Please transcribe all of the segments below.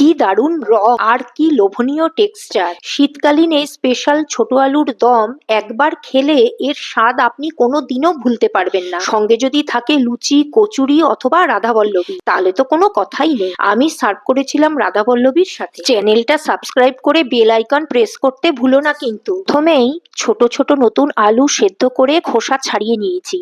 কি দারুণ র, আর কি লোভনীয় টেক্সচার শীতকালীন এই স্পেশাল ছোট আলুর দম একবার খেলে এর স্বাদ আপনি কোনো দিনও ভুলতে পারবেন না। সঙ্গে যদি থাকে লুচি, কচুরি অথবা রাধাবল্লভী, তাহলে তো কোনো কথাই নেই। আমি সার্ভ করেছিলাম রাধাবল্লভীর সাথে। চ্যানেলটা সাবস্ক্রাইব করে বেল আইকন প্রেস করতে ভুলো না কিন্তু। প্রথমেই ছোট ছোট নতুন আলু সেদ্ধ করে খোসা ছাড়িয়ে নিয়েছি।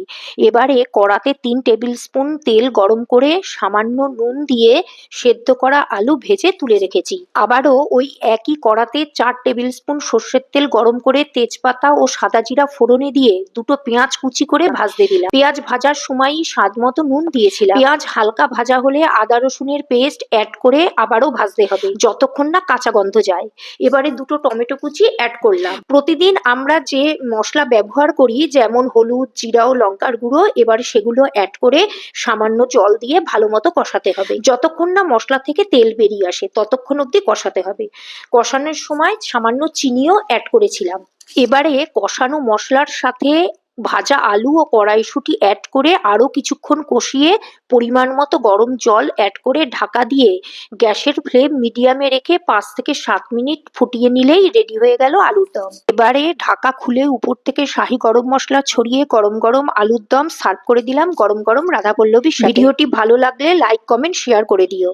এবারে কড়াতে তিন টেবিল স্পুন তেল গরম করে সামান্য নুন দিয়ে সেদ্ধ করা আলু ভেজে তুলে রেখেছি। আবারও ওই একই কড়াতে চার টেবিল স্পুন সর্ষের তেল গরম করে তেজপাতা ও সাদা জিরা ফোড়নে দিয়ে দুটো পেঁয়াজ কুচি করে ভাজতে দিলাম। পেঁয়াজ ভাজার সময়ই স্বাদ মতো নুন দিয়েছিলাম। পেঁয়াজ হালকা ভাজা হলে আদা রসুনের পেস্ট অ্যাড করে আবারও ভাজতে হবে, যতক্ষণ না কাঁচা গন্ধ যায়। এবারে দুটো টমেটো কুচি অ্যাড করলাম। প্রতিদিন আমরা যে মশলা ব্যবহার করি, যেমন হলুদ, জিরা ও লঙ্কার গুঁড়ো, এবারে সেগুলো অ্যাড করে সামান্য জল দিয়ে ভালো মতো কষাতে হবে। যতক্ষণ না মশলা থেকে তেল বেরিয়ে আসে। ততক্ষণ অবধি কষাতে হবে। কষানোর সময় সামান্য চিনিও অ্যাড করেছিলাম। এবারে কষানো মশলার সাথে ভাজা আলু ও কড়াইশুঁটি অ্যাড করে আরও কিছুক্ষণ কষিয়ে পরিমাণ মতো গরম জল অ্যাড করে ঢাকা দিয়ে গ্যাসের ফ্লেম মিডিয়ামে রেখে পাঁচ থেকে সাত মিনিট ফুটিয়ে নিলেই রেডি হয়ে গেল আলুর দম। এবারে ঢাকা খুলে উপর থেকে শাহি গরম মশলা ছড়িয়ে গরম গরম আলুর দম সার্ভ করে দিলাম গরম গরম রাধা পল্লবী ভিডিওটি ভালো লাগলে লাইক কমেন্ট শেয়ার করে দিও।